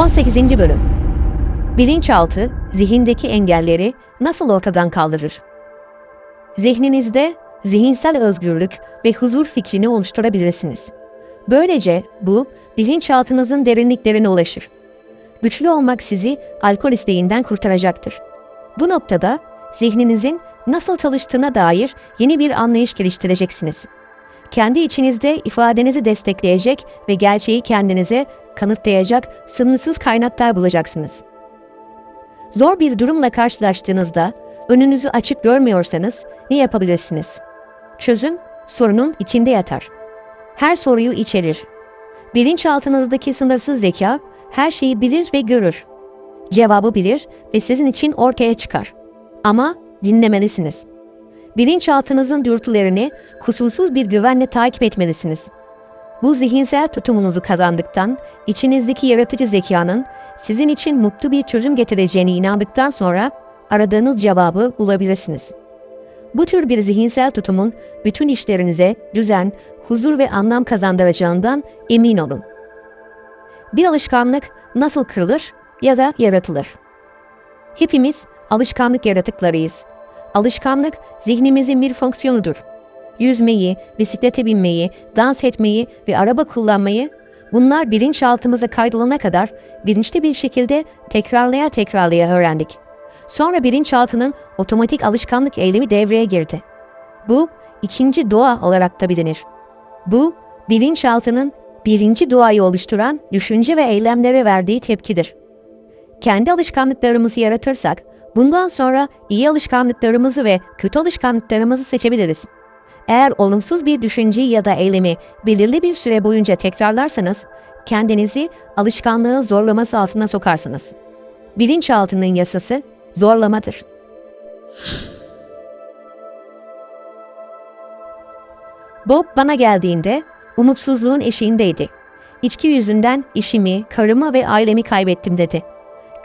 18. Bölüm Bilinçaltı, zihindeki engelleri nasıl ortadan kaldırır? Zihninizde zihinsel özgürlük ve huzur fikrini oluşturabilirsiniz. Böylece bu, bilinçaltınızın derinliklerine ulaşır. Güçlü olmak sizi alkol isteğinden kurtaracaktır. Bu noktada zihninizin nasıl çalıştığına dair yeni bir anlayış geliştireceksiniz. Kendi içinizde ifadenizi destekleyecek ve gerçeği kendinize kanıtlayacak sınırsız kaynaklar bulacaksınız. Zor bir durumla karşılaştığınızda önünüzü açık görmüyorsanız ne yapabilirsiniz? Çözüm sorunun içinde yatar. Her soruyu içerir. Bilinçaltınızdaki sınırsız zeka her şeyi bilir ve görür. Cevabı bilir ve sizin için ortaya çıkar. Ama dinlemelisiniz. Bilinçaltınızın dürtülerini kusursuz bir güvenle takip etmelisiniz. Bu zihinsel tutumunuzu kazandıktan, içinizdeki yaratıcı zekanın sizin için mutlu bir çözüm getireceğine inandıktan sonra aradığınız cevabı bulabilirsiniz. Bu tür bir zihinsel tutumun bütün işlerinize düzen, huzur ve anlam kazandıracağından emin olun. Bir alışkanlık nasıl kırılır ya da yaratılır? Hepimiz alışkanlık yaratıklarıyız. Alışkanlık zihnimizin bir fonksiyonudur. Yüzmeyi, bisiklete binmeyi, dans etmeyi ve araba kullanmayı bunlar bilinçaltımıza kaydolana kadar bilinçli bir şekilde tekrarlaya tekrarlaya öğrendik. Sonra bilinçaltının otomatik alışkanlık eylemi devreye girdi. Bu ikinci doğa olarak da bilinir. Bu bilinçaltının birinci doğayı oluşturan düşünce ve eylemlere verdiği tepkidir. Kendi alışkanlıklarımızı yaratırsak bundan sonra iyi alışkanlıklarımızı ve kötü alışkanlıklarımızı seçebiliriz. Eğer olumsuz bir düşünceyi ya da eylemi belirli bir süre boyunca tekrarlarsanız, kendinizi alışkanlığı zorlaması altına sokarsınız. Bilinçaltının yasası zorlamadır. Bob bana geldiğinde umutsuzluğun eşiğindeydi. İçki yüzünden işimi, karımı ve ailemi kaybettim dedi.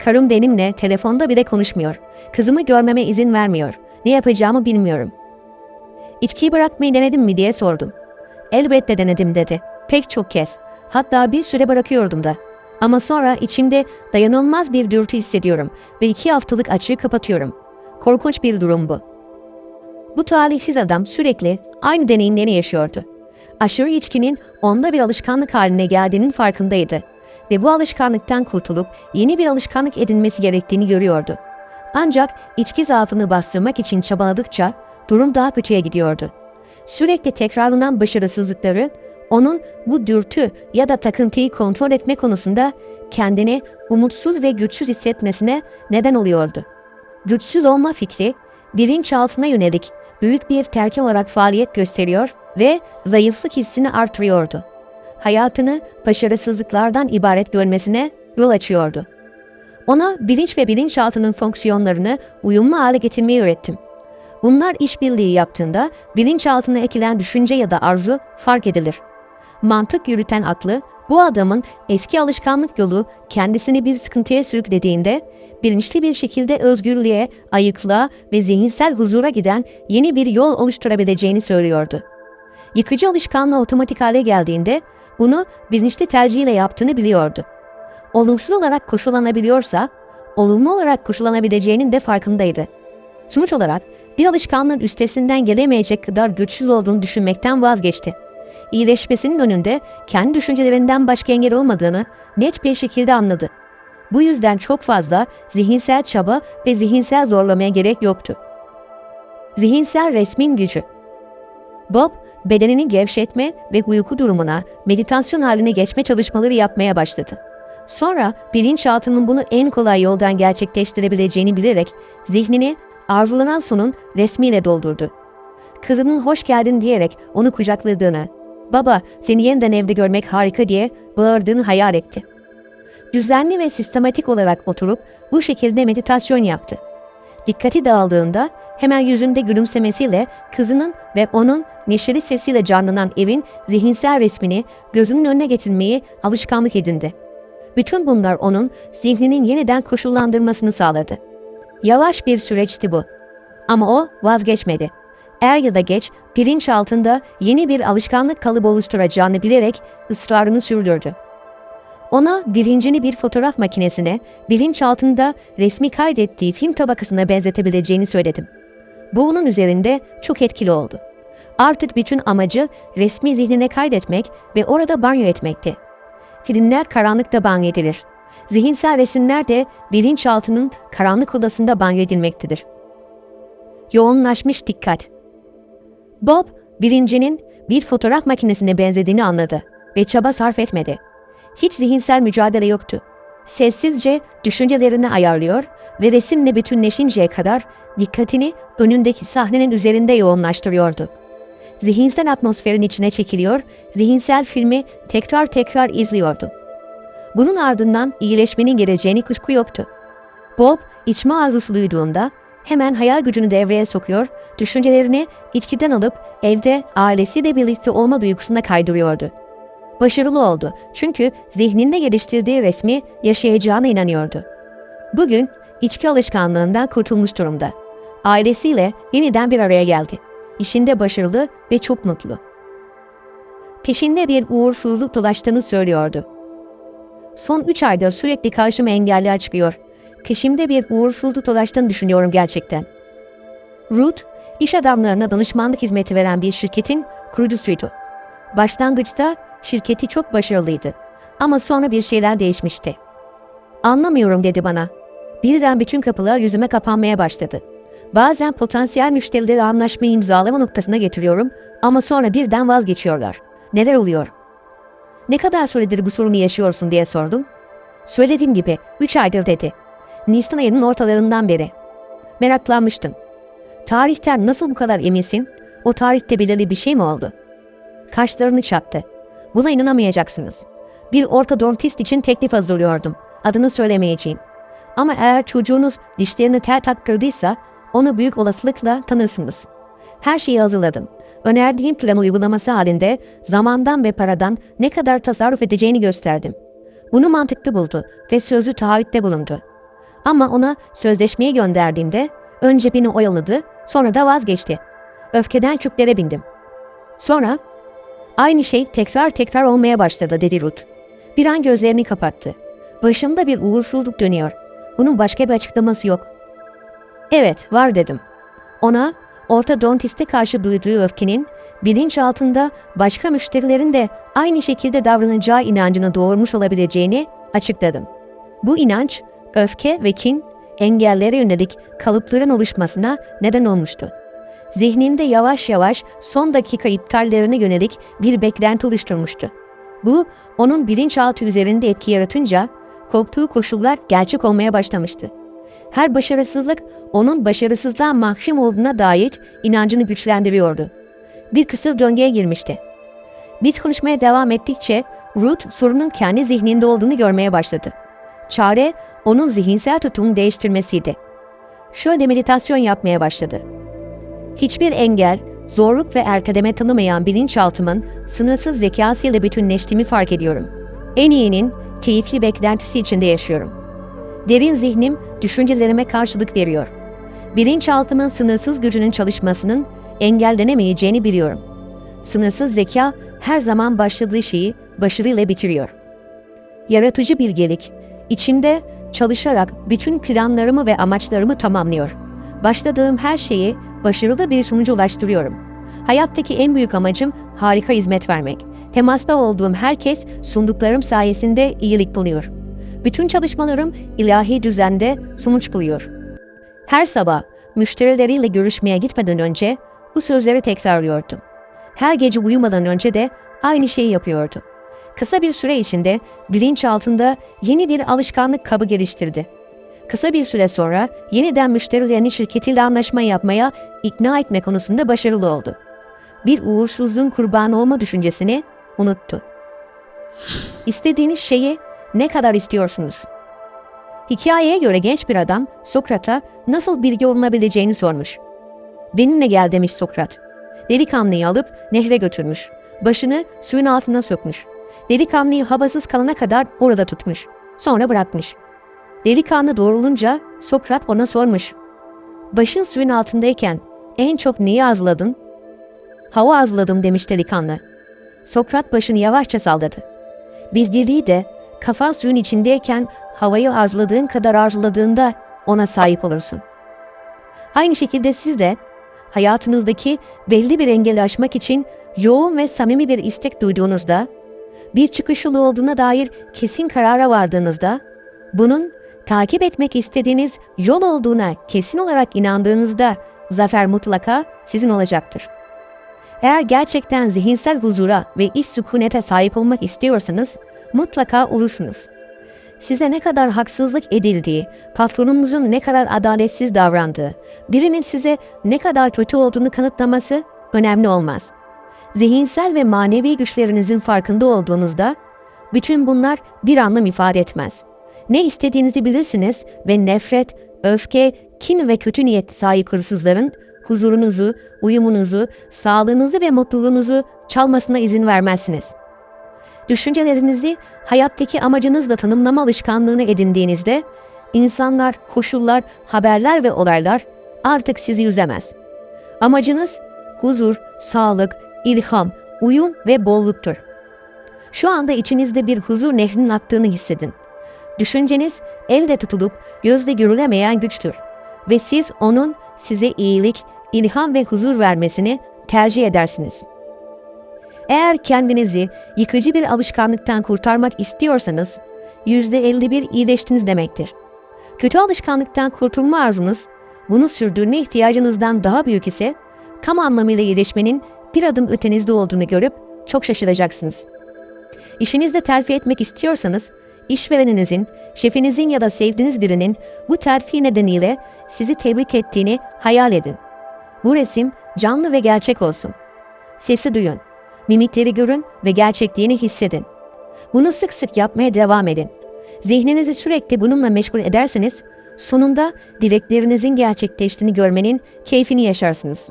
Karım benimle telefonda bile konuşmuyor. Kızımı görmeme izin vermiyor. Ne yapacağımı bilmiyorum. İçkiyi bırakmayı denedim mi diye sordum. Elbette denedim dedi. Pek çok kez. Hatta bir süre bırakıyordum da. Ama sonra içimde dayanılmaz bir dürtü hissediyorum ve iki haftalık açığı kapatıyorum. Korkunç bir durum bu. Bu talihsiz adam sürekli aynı deneyimleri yaşıyordu. Aşırı içkinin onda bir alışkanlık haline geldiğinin farkındaydı ve bu alışkanlıktan kurtulup yeni bir alışkanlık edinmesi gerektiğini görüyordu. Ancak içki zaafını bastırmak için çabaladıkça durum daha kötüye gidiyordu. Sürekli tekrarlanan başarısızlıkları onun bu dürtü ya da takıntıyı kontrol etme konusunda kendini umutsuz ve güçsüz hissetmesine neden oluyordu. Güçsüz olma fikri bilinçaltına yönelik büyük bir terk olarak faaliyet gösteriyor ve zayıflık hissini artırıyordu. Hayatını başarısızlıklardan ibaret görmesine yol açıyordu. Ona bilinç ve bilinçaltının fonksiyonlarını uyumlu hale getirmeyi öğrettim. Bunlar işbirliği yaptığında bilinçaltına ekilen düşünce ya da arzu fark edilir. Mantık yürüten aklı bu adamın eski alışkanlık yolu kendisini bir sıkıntıya sürüklediğinde bilinçli bir şekilde özgürlüğe, ayıklığa ve zihinsel huzura giden yeni bir yol oluşturabileceğini söylüyordu. Yıkıcı alışkanlığı otomatik hale geldiğinde bunu bilinçli tercihiyle yaptığını biliyordu. Olumsuz olarak koşullanabiliyorsa, olumlu olarak koşullanabileceğinin de farkındaydı. Sonuç olarak bir alışkanlığın üstesinden gelemeyecek kadar güçsüz olduğunu düşünmekten vazgeçti. İyileşmesinin önünde kendi düşüncelerinden başka engel olmadığını net bir şekilde anladı. Bu yüzden çok fazla zihinsel çaba ve zihinsel zorlamaya gerek yoktu. Zihinsel resmin gücü Bob, bedenini gevşetme ve uyku durumuna meditasyon haline geçme çalışmaları yapmaya başladı. Sonra bilinçaltının bunu en kolay yoldan gerçekleştirebileceğini bilerek zihnini arzulanan sonun resmiyle doldurdu. Kızının hoş geldin diyerek onu kucakladığını, baba seni yeniden evde görmek harika diye bağırdığını hayal etti. Düzenli ve sistematik olarak oturup bu şekilde meditasyon yaptı. Dikkati dağıldığında hemen yüzünde gülümsemesiyle kızının ve onun neşeli sesiyle canlanan evin zihinsel resmini gözünün önüne getirmeyi alışkanlık edindi. Bütün bunlar onun zihninin yeniden koşullandırmasını sağladı. Yavaş bir süreçti bu. Ama o vazgeçmedi. Er ya da geç bilinç altında yeni bir alışkanlık kalıbı oluşturacağını bilerek ısrarını sürdürdü. Ona bilincini bir fotoğraf makinesine, bilinçaltında resmi kaydettiği film tabakasına benzetebileceğini söyledim. Bu onun üzerinde çok etkili oldu. Artık bütün amacı resmi zihnine kaydetmek ve orada banyo etmekti. Filmler karanlıkta banyo edilir. Zihinsel resimler de bilinçaltının karanlık odasında banyo edilmektedir. Yoğunlaşmış dikkat. Bob, bilincinin bir fotoğraf makinesine benzediğini anladı ve çaba sarf etmedi. Hiç zihinsel mücadele yoktu. Sessizce düşüncelerini ayarlıyor ve resimle bütünleşinceye kadar dikkatini önündeki sahnenin üzerinde yoğunlaştırıyordu. Zihinsel atmosferin içine çekiliyor, zihinsel filmi tekrar tekrar izliyordu. Bunun ardından iyileşmenin geleceğini kuşku yoktu. Bob, içme arzusu duyduğunda hemen hayal gücünü devreye sokuyor, düşüncelerini içkiden alıp evde ailesiyle birlikte olma duygusuna kaydırıyordu. Başarılı oldu çünkü zihninde geliştirdiği resmi yaşayacağına inanıyordu. Bugün içki alışkanlığından kurtulmuş durumda. Ailesiyle yeniden bir araya geldi. İşinde başarılı ve çok mutlu. Peşinde bir uğursuzluk dolaştığını söylüyordu. Son üç aydır sürekli karşıma engeller çıkıyor. Peşimde bir uğursuzluk dolaştığını düşünüyorum gerçekten. Ruth, iş adamlarına danışmanlık hizmeti veren bir şirketin kurucusuydu. Başlangıçta şirketi çok başarılıydı. Ama sonra bir şeyler değişmişti. Anlamıyorum dedi bana. Birden bütün kapılar yüzüme kapanmaya başladı. Bazen potansiyel müşterileri anlaşmayı imzalama noktasına getiriyorum ama sonra birden vazgeçiyorlar. Neler oluyor? Ne kadar süredir bu sorunu yaşıyorsun diye sordum. Söylediğim gibi 3 aydır dedi. Nisan ayının ortalarından beri. Meraklanmıştım. Tarihten nasıl bu kadar eminsin? O tarihte belirli bir şey mi oldu? Kaşlarını çattı. Buna inanamayacaksınız. Bir ortodontist için teklif hazırlıyordum. Adını söylemeyeceğim. Ama eğer çocuğunuz dişlerini tel taktırdıysa onu büyük olasılıkla tanırsınız. Her şeyi hazırladım. Önerdiğim plan uygulaması halinde zamandan ve paradan ne kadar tasarruf edeceğini gösterdim. Bunu mantıklı buldu ve sözlü taahhütte bulundu. Ama ona sözleşmeyi gönderdiğimde önce beni oyaladı, sonra da vazgeçti. Öfkeden küplere bindim. Sonra aynı şey tekrar tekrar olmaya başladı dedi Ruth. Bir an gözlerini kapattı. Başımda bir uğursuzluk dönüyor. Bunun başka bir açıklaması yok. Evet, var dedim. Ona ortodontiste karşı duyduğu öfkenin bilinç altında başka müşterilerin de aynı şekilde davranacağı inancını doğurmuş olabileceğini açıkladım. Bu inanç, öfke ve kin engellere yönelik kalıpların oluşmasına neden olmuştu. Zihninde yavaş yavaş son dakika iptallerine yönelik bir beklenti oluşturmuştu. Bu, onun bilinçaltı üzerinde etki yaratınca korktuğu koşullar gerçek olmaya başlamıştı. Her başarısızlık onun başarısızlığa mahkum olduğuna dair inancını güçlendiriyordu. Bir kısır döngüye girmişti. Biz konuşmaya devam ettikçe Ruth sorunun kendi zihninde olduğunu görmeye başladı. Çare onun zihinsel tutumunu değiştirmesiydi. Şöyle meditasyon yapmaya başladı. Hiçbir engel, zorluk ve erteleme tanımayan bilinçaltımın sınırsız zekasıyla bütünleştiğimi fark ediyorum. En iyinin keyifli beklentisi içinde yaşıyorum. Derin zihnim düşüncelerime karşılık veriyor. Bilinçaltımın sınırsız gücünün çalışmasının engellenemeyeceğini biliyorum. Sınırsız zeka her zaman başladığı şeyi başarıyla bitiriyor. Yaratıcı bilgelik, içimde çalışarak bütün planlarımı ve amaçlarımı tamamlıyor. Başladığım her şeyi başarılı bir sonuca ulaştırıyorum. Hayattaki en büyük amacım harika hizmet vermek. Temasta olduğum herkes sunduklarım sayesinde iyilik buluyor. Bütün çalışmalarım ilahi düzende sonuç buluyor. Her sabah müşterileriyle görüşmeye gitmeden önce bu sözleri tekrarlıyordum. Her gece uyumadan önce de aynı şeyi yapıyordu. Kısa bir süre içinde bilinç altında yeni bir alışkanlık kabı geliştirdi. Kısa bir süre sonra yeniden müşterilerini şirketiyle anlaşma yapmaya ikna etme konusunda başarılı oldu. Bir uğursuzluğun kurbanı olma düşüncesini unuttu. İstediğiniz şeyi ne kadar istiyorsunuz? Hikayeye göre genç bir adam Sokrat'a nasıl bilgi olunabileceğini sormuş. Benimle gel demiş Sokrat. Delikanlıyı alıp nehre götürmüş. Başını suyun altına sokmuş. Delikanlıyı havasız kalana kadar orada tutmuş. Sonra bırakmış. Delikanlı doğrulunca Sokrat ona sormuş. Başın suyun altındayken en çok neyi arzuladın? Hava arzuladım demiş delikanlı. Sokrat başını yavaşça salladı. Bilgiliği de Kafan suyun içindeyken havayı arzuladığın kadar arzuladığında ona sahip olursun. Aynı şekilde siz de hayatınızdaki belli bir engeli aşmak için yoğun ve samimi bir istek duyduğunuzda, bir çıkış yolu olduğuna dair kesin karara vardığınızda, bunun takip etmek istediğiniz yol olduğuna kesin olarak inandığınızda zafer mutlaka sizin olacaktır. Eğer gerçekten zihinsel huzura ve iç sükunete sahip olmak istiyorsanız mutlaka olursunuz. Size ne kadar haksızlık edildiği, patronunuzun ne kadar adaletsiz davrandığı, birinin size ne kadar kötü olduğunu kanıtlaması önemli olmaz. Zihinsel ve manevi güçlerinizin farkında olduğunuzda bütün bunlar bir anlam ifade etmez. Ne istediğinizi bilirsiniz ve nefret, öfke, kin ve kötü niyet sahip hırsızların huzurunuzu, uyumunuzu, sağlığınızı ve mutluluğunuzu çalmasına izin vermezsiniz. Düşüncelerinizi hayattaki amacınızla tanımlama alışkanlığını edindiğinizde insanlar, koşullar, haberler ve olaylar artık sizi yüzemez. Amacınız huzur, sağlık, ilham, uyum ve bolluktur. Şu anda içinizde bir huzur nehrinin aktığını hissedin. Düşünceniz elde tutulup gözle görülemeyen güçtür ve siz onun size iyilik, ilham ve huzur vermesini tercih edersiniz. Eğer kendinizi yıkıcı bir alışkanlıktan kurtarmak istiyorsanız, %51 iyileştiniz demektir. Kötü alışkanlıktan kurtulma arzunuz, bunu sürdürme ihtiyacınızdan daha büyük ise, tam anlamıyla iyileşmenin bir adım ötenizde olduğunu görüp çok şaşıracaksınız. İşinizde terfi etmek istiyorsanız, işvereninizin, şefinizin ya da sevdiğiniz birinin bu terfi nedeniyle sizi tebrik ettiğini hayal edin. Bu resim canlı ve gerçek olsun. Sesi duyun, mimikleri görün ve gerçekliğini hissedin. Bunu sık sık yapmaya devam edin. Zihninizi sürekli bununla meşgul ederseniz, sonunda dileklerinizin gerçekleştiğini görmenin keyfini yaşarsınız.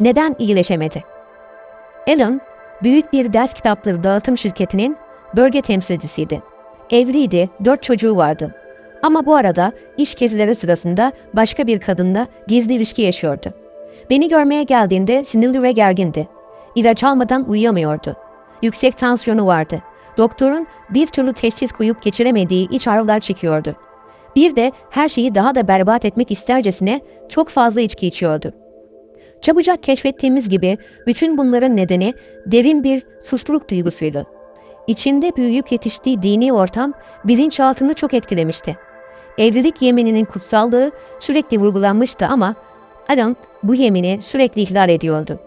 Neden iyileşemedi? Alan, büyük bir ders kitapları dağıtım şirketinin bölge temsilcisiydi. Evliydi, dört çocuğu vardı. Ama bu arada iş gezileri sırasında başka bir kadınla gizli ilişki yaşıyordu. Beni görmeye geldiğinde sinirli ve gergindi. İlaç almadan uyuyamıyordu. Yüksek tansiyonu vardı. Doktorun bir türlü teşhis koyup geçiremediği iç ağrılar çekiyordu. Bir de her şeyi daha da berbat etmek istercesine çok fazla içki içiyordu. Çabucak keşfettiğimiz gibi bütün bunların nedeni derin bir suçluluk duygusuydu. İçinde büyüyüp yetiştiği dini ortam bilinçaltını çok etkilemişti. Evlilik yemininin kutsallığı sürekli vurgulanmıştı ama Adam bu yemini sürekli ihlal ediyordu.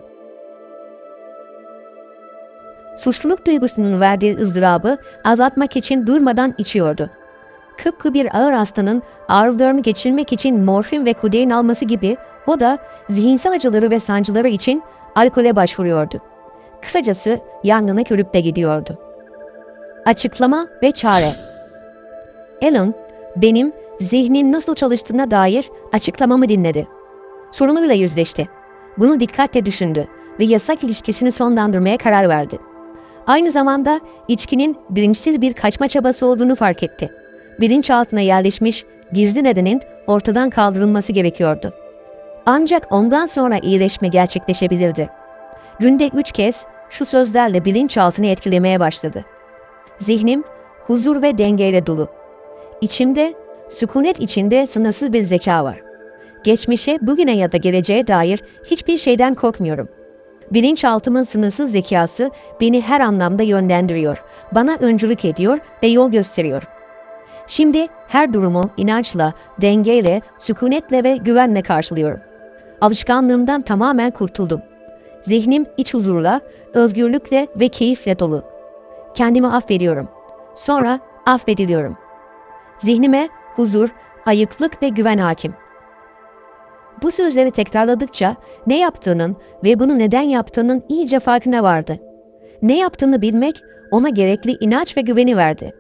Suçluluk duygusunun verdiği ızdırabı azaltmak için durmadan içiyordu. Kıpkı bir ağır hastanın ağrılarını geçirmek için morfin ve kodein alması gibi o da zihinsel acıları ve sancıları için alkole başvuruyordu. Kısacası yangına körüp de gidiyordu. Açıklama ve çare Alan, benim zihnin nasıl çalıştığına dair açıklamamı dinledi. Sorunuyla yüzleşti. Bunu dikkatle düşündü ve yasak ilişkisini sonlandırmaya karar verdi. Aynı zamanda içkinin bilinçsiz bir kaçma çabası olduğunu fark etti. Bilinçaltına yerleşmiş gizli nedenin ortadan kaldırılması gerekiyordu. Ancak ondan sonra iyileşme gerçekleşebilirdi. Günde üç kez şu sözlerle bilinçaltını etkilemeye başladı. Zihnim huzur ve dengeyle dolu. İçimde, sükunet içinde sınırsız bir zeka var. Geçmişe, bugüne ya da geleceğe dair hiçbir şeyden korkmuyorum. Bilinçaltımın sınırsız zekası beni her anlamda yönlendiriyor, bana öncülük ediyor ve yol gösteriyor. Şimdi her durumu inançla, dengeyle, sükunetle ve güvenle karşılıyorum. Alışkanlığımdan tamamen kurtuldum. Zihnim iç huzurla, özgürlükle ve keyifle dolu. Kendimi affediyorum. Sonra affediliyorum. Zihnime huzur, ayıklık ve güven hakim. Bu sözleri tekrarladıkça ne yaptığının ve bunu neden yaptığının iyice farkına vardı. Ne yaptığını bilmek ona gerekli inanç ve güveni verdi.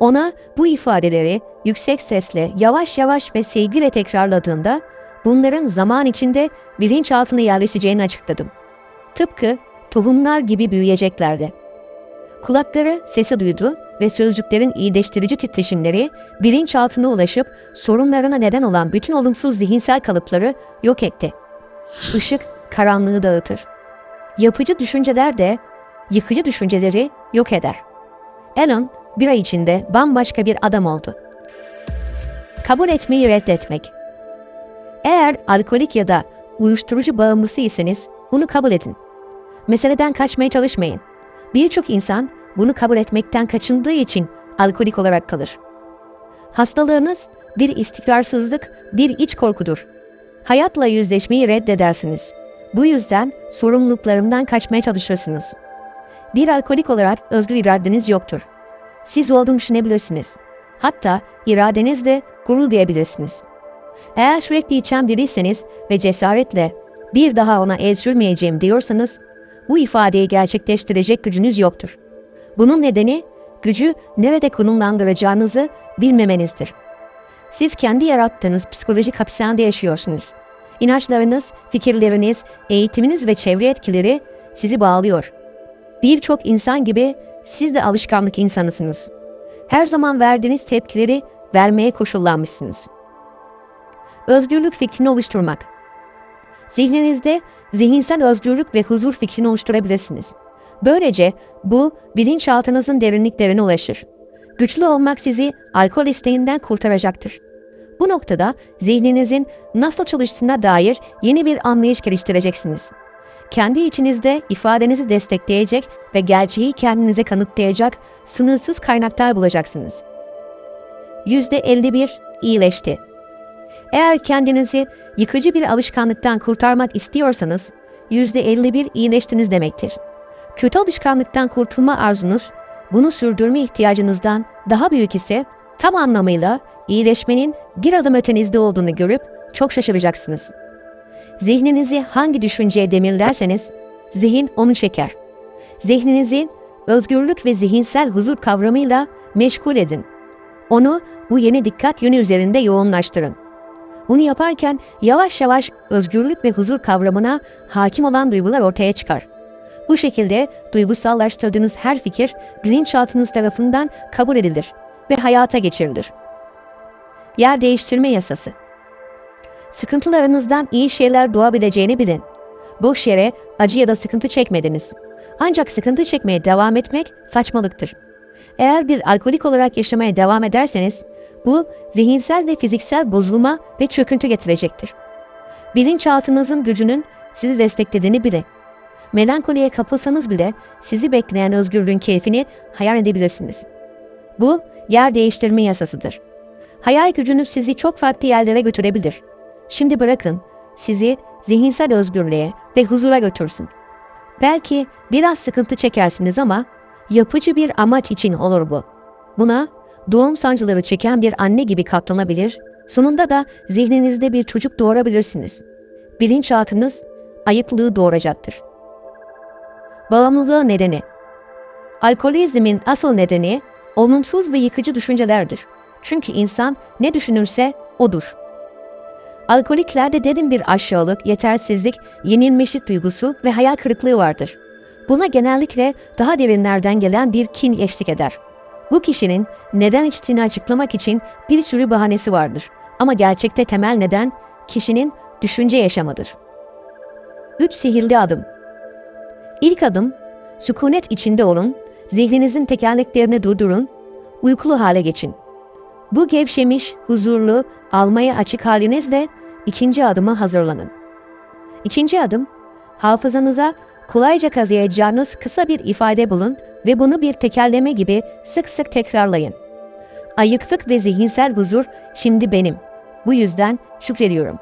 Ona bu ifadeleri yüksek sesle, yavaş yavaş ve sevgiyle tekrarladığında bunların zaman içinde bilinçaltına yerleşeceğini açıkladım. Tıpkı tohumlar gibi büyüyeceklerdi. Kulakları sesi duydu ve sözcüklerin iyileştirici titreşimleri bilinçaltına ulaşıp sorunlarına neden olan bütün olumsuz zihinsel kalıpları yok etti. Işık karanlığı dağıtır. Yapıcı düşünceler de yıkıcı düşünceleri yok eder. Alan bir ay içinde bambaşka bir adam oldu. Kabul etmeyi reddetmek. Eğer alkolik ya da uyuşturucu bağımlısıysanız bunu kabul edin. Meseleden kaçmaya çalışmayın. Birçok insan bunu kabul etmekten kaçındığı için alkolik olarak kalır. Hastalığınız bir istikrarsızlık, bir iç korkudur. Hayatla yüzleşmeyi reddedersiniz. Bu yüzden sorumluluklarımdan kaçmaya çalışırsınız. Bir alkolik olarak özgür iradeniz yoktur. Siz olduğunu düşünebilirsiniz. Hatta iradenizle gurur diyebilirsiniz. Eğer sürekli içen biriyseniz ve cesaretle bir daha ona el sürmeyeceğim diyorsanız, bu ifadeyi gerçekleştirecek gücünüz yoktur. Bunun nedeni gücü nerede konumlandıracağınızı bilmemenizdir. Siz kendi yarattığınız psikolojik hapishanede yaşıyorsunuz. İnançlarınız, fikirleriniz, eğitiminiz ve çevre etkileri sizi bağlıyor. Birçok insan gibi siz de alışkanlık insanısınız. Her zaman verdiğiniz tepkileri vermeye koşullanmışsınız. Özgürlük fikrini oluşturmak. Zihninizde zihinsel özgürlük ve huzur fikrini oluşturabilirsiniz. Böylece bu bilinçaltınızın derinliklerine ulaşır. Güçlü olmak sizi alkol isteğinden kurtaracaktır. Bu noktada zihninizin nasıl çalıştığına dair yeni bir anlayış geliştireceksiniz. Kendi içinizde ifadenizi destekleyecek ve gerçeği kendinize kanıtlayacak sınırsız kaynaklar bulacaksınız. %51 iyileşti. Eğer kendinizi yıkıcı bir alışkanlıktan kurtarmak istiyorsanız %51 iyileştiniz demektir. Kötü alışkanlıktan kurtulma arzunuz, bunu sürdürme ihtiyacınızdan daha büyük ise tam anlamıyla iyileşmenin bir adım ötenizde olduğunu görüp çok şaşıracaksınız. Zihninizi hangi düşünceye demirlerseniz zihin onu çeker. Zihninizi özgürlük ve zihinsel huzur kavramıyla meşgul edin. Onu bu yeni dikkat yönü üzerinde yoğunlaştırın. Bunu yaparken yavaş yavaş özgürlük ve huzur kavramına hakim olan duygular ortaya çıkar. Bu şekilde duygusallaştırdığınız her fikir bilinçaltınız tarafından kabul edilir ve hayata geçirilir. Yer değiştirme yasası. Sıkıntılarınızdan iyi şeyler doğabileceğini bilin. Boş yere acı ya da sıkıntı çekmediniz. Ancak sıkıntı çekmeye devam etmek saçmalıktır. Eğer bir alkolik olarak yaşamaya devam ederseniz, bu zihinsel ve fiziksel bozulma ve çöküntü getirecektir. Bilinçaltınızın gücünün sizi desteklediğini bilin. Melankoliye kapılsanız bile sizi bekleyen özgürlüğün keyfini hayal edebilirsiniz. Bu yer değiştirme yasasıdır. Hayal gücünüz sizi çok farklı yerlere götürebilir. Şimdi bırakın sizi zihinsel özgürlüğe ve huzura götürsün. Belki biraz sıkıntı çekersiniz ama yapıcı bir amaç için olur bu. Buna doğum sancıları çeken bir anne gibi katlanabilir, sonunda da zihninizde bir çocuk doğurabilirsiniz. Bilinçaltınız ayıplığı doğuracaktır. Bağımlılığı nedeni Alkolizmin asıl nedeni olumsuz ve yıkıcı düşüncelerdir. Çünkü insan ne düşünürse odur. Alkoliklerde derin bir aşağılık, yetersizlik, yenilmişlik duygusu ve hayal kırıklığı vardır. Buna genellikle daha derinlerden gelen bir kin eşlik eder. Bu kişinin neden içtiğini açıklamak için bir sürü bahanesi vardır. Ama gerçekte temel neden kişinin düşünce yaşamıdır. 3 sihirli adım İlk adım, sükunet içinde olun, zihninizin tekerleklerini durdurun, uykulu hale geçin. Bu gevşemiş, huzurlu, almaya açık halinizle ikinci adıma hazırlanın. İkinci adım, hafızanıza kolayca kazıyacağınız kısa bir ifade bulun ve bunu bir tekerleme gibi sık sık tekrarlayın. Ayıklık ve zihinsel huzur şimdi benim. Bu yüzden şükrediyorum.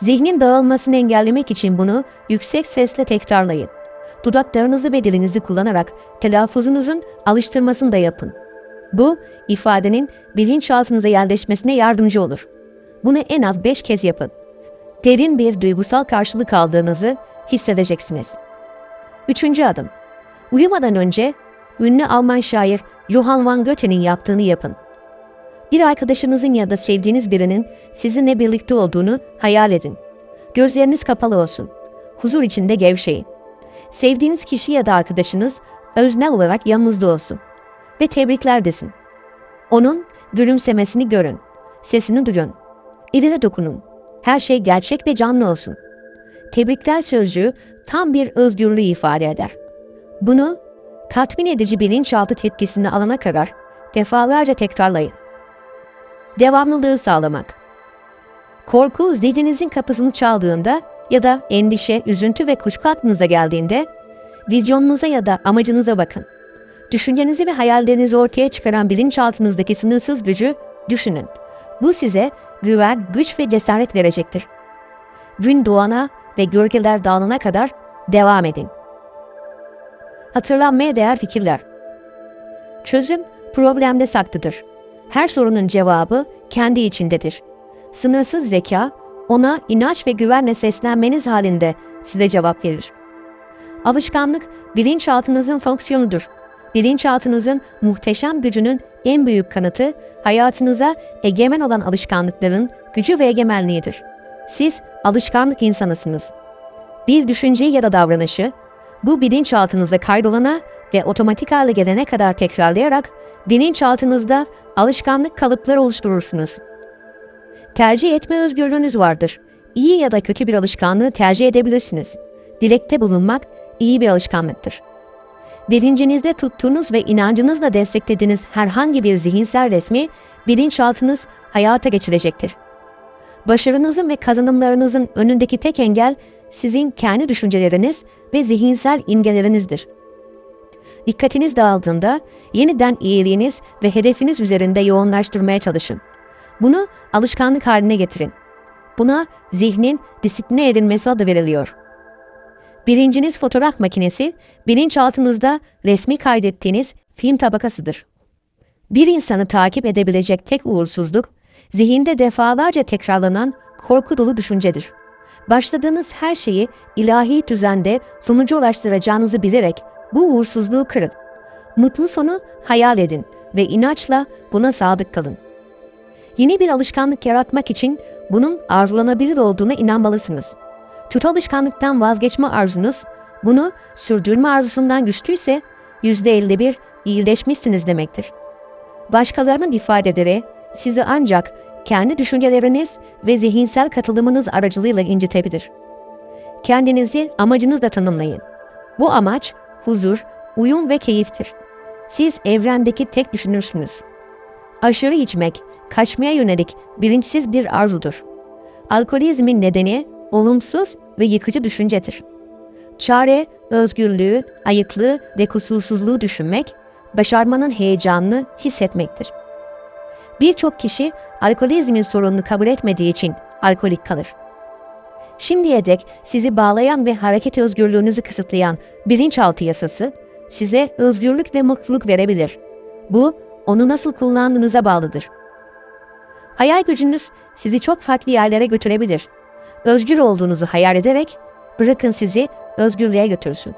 Zihnin dağılmasını engellemek için bunu yüksek sesle tekrarlayın. Dudaklarınızı ve dilinizi kullanarak telaffuzunuzun alıştırmasını da yapın. Bu, ifadenin bilinçaltınıza yerleşmesine yardımcı olur. Bunu en az beş kez yapın. Derin bir duygusal karşılık aldığınızı hissedeceksiniz. Üçüncü adım. Uyumadan önce ünlü Alman şair Johann van Goethe'nin yaptığını yapın. Bir arkadaşınızın ya da sevdiğiniz birinin sizinle birlikte olduğunu hayal edin. Gözleriniz kapalı olsun. Huzur içinde gevşeyin. Sevdiğiniz kişi ya da arkadaşınız öznel olarak yanınızda olsun. Ve tebrikler desin. Onun gülümsemesini görün. Sesini duyun. Eline dokunun. Her şey gerçek ve canlı olsun. Tebrikler sözcüğü tam bir özgürlüğü ifade eder. Bunu tatmin edici bilinçaltı tepkisini alana kadar defalarca tekrarlayın. Devamlılığı sağlamak. Korku zihninizin kapısını çaldığında ya da endişe, üzüntü ve kuşku aklınıza geldiğinde vizyonunuza ya da amacınıza bakın. Düşüncenizi ve hayallerinizi ortaya çıkaran bilinçaltınızdaki sınırsız gücü düşünün. Bu size güven, güç ve cesaret verecektir. Gün doğana ve gölgeler dağılana kadar devam edin. Hatırlanmaya değer fikirler. Çözüm problemde saklıdır. Her sorunun cevabı kendi içindedir. Sınırsız zeka, ona inanç ve güvenle seslenmeniz halinde size cevap verir. Alışkanlık bilinçaltınızın fonksiyonudur. Bilinçaltınızın muhteşem gücünün en büyük kanıtı hayatınıza egemen olan alışkanlıkların gücü ve egemenliğidir. Siz alışkanlık insanısınız. Bir düşünceyi ya da davranışı bu bilinçaltınızda kaydolana ve otomatik hale gelene kadar tekrarlayarak bilinçaltınızda alışkanlık kalıpları oluşturursunuz. Tercih etme özgürlüğünüz vardır. İyi ya da kötü bir alışkanlığı tercih edebilirsiniz. Dilekte bulunmak iyi bir alışkanlıktır. Bilincinizde tuttuğunuz ve inancınızla desteklediğiniz herhangi bir zihinsel resmi bilinçaltınız hayata geçirecektir. Başarınızın ve kazanımlarınızın önündeki tek engel sizin kendi düşünceleriniz ve zihinsel imgelerinizdir. Dikkatiniz dağıldığında yeniden iyiliğiniz ve hedefiniz üzerinde yoğunlaştırmaya çalışın. Bunu alışkanlık haline getirin. Buna zihnin disipline edilmesi adı veriliyor. Bilinciniz fotoğraf makinesi, bilinçaltınızda resmi kaydettiğiniz film tabakasıdır. Bir insanı takip edebilecek tek uğursuzluk, zihinde defalarca tekrarlanan korku dolu düşüncedir. Başladığınız her şeyi ilahi düzende sonuca ulaştıracağınızı bilerek bu uğursuzluğu kırın. Mutlu sonu hayal edin ve inançla buna sadık kalın. Yeni bir alışkanlık yaratmak için bunun arzulanabilir olduğuna inanmalısınız. Kötü alışkanlıktan vazgeçme arzunuz, bunu sürdürme arzusundan güçlüyse %51 iyileşmişsiniz demektir. Başkalarının ifadeleri sizi ancak kendi düşünceleriniz ve zihinsel katılımınız aracılığıyla incitebilir. Kendinizi amacınızla tanımlayın. Bu amaç huzur, uyum ve keyiftir. Siz evrendeki tek düşünürsünüz. Aşırı içmek, kaçmaya yönelik bilinçsiz bir arzudur. Alkolizmin nedeni olumsuz ve yıkıcı düşüncedir. Çare, özgürlüğü, ayıklığı ve kusursuzluğu düşünmek, başarmanın heyecanını hissetmektir. Birçok kişi alkolizmin sorununu kabul etmediği için alkolik kalır. Şimdiye dek sizi bağlayan ve hareket özgürlüğünüzü kısıtlayan bilinçaltı yasası size özgürlük ve mutluluk verebilir. Bu, onu nasıl kullandığınıza bağlıdır. Hayal gücünüz sizi çok farklı yerlere götürebilir. Özgür olduğunuzu hayal ederek bırakın sizi özgürlüğe götürsün.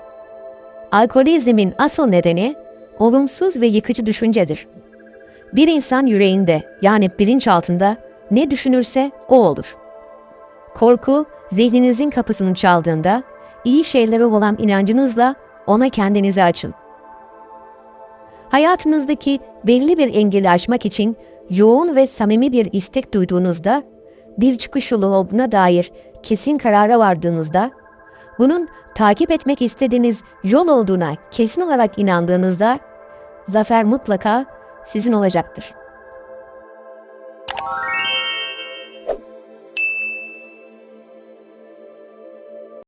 Alkolizmin asıl nedeni olumsuz ve yıkıcı düşüncedir. Bir insan yüreğinde yani bilinçaltında ne düşünürse o olur. Korku zihninizin kapısını çaldığında iyi şeylere olan inancınızla ona kendinizi açın. Hayatınızdaki belli bir engeli aşmak için yoğun ve samimi bir istek duyduğunuzda, bir çıkış yolu olduğuna dair kesin karara vardığınızda, bunun takip etmek istediğiniz yol olduğuna kesin olarak inandığınızda, zafer mutlaka sizin olacaktır.